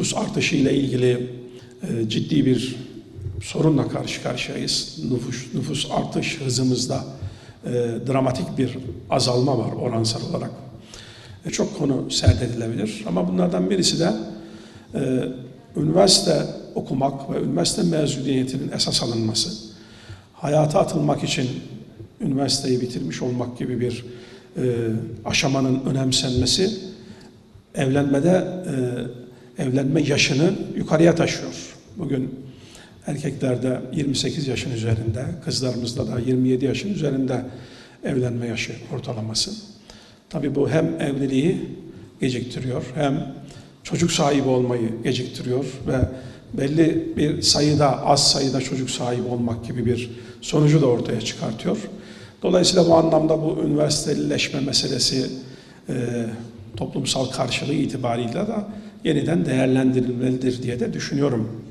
nüfus artışı ile ilgili e, ciddi bir sorunla karşı karşıyayız. Nüfus, nüfus artış hızımızda e, dramatik bir azalma var oransal olarak. E, çok konu serdedilebilir ama bunlardan birisi de üniversite okumak ve üniversite mezuniyetinin esas alınması. Hayata atılmak için üniversiteyi bitirmiş olmak gibi bir e, aşamanın önemsenmesi evlenmede e, evlenme yaşını yukarıya taşıyor. Bugün erkeklerde 28 yaşın üzerinde, kızlarımızda da 27 yaşın üzerinde evlenme yaşı ortalaması. Tabii bu hem evliliği geciktiriyor hem çocuk sahibi olmayı geciktiriyor ve belli bir sayıda, az sayıda çocuk sahibi olmak gibi bir sonucu da ortaya çıkartıyor. Dolayısıyla bu anlamda bu üniversiteleşme meselesi e, toplumsal karşılığı itibariyle de yeniden değerlendirilmelidir diye de düşünüyorum.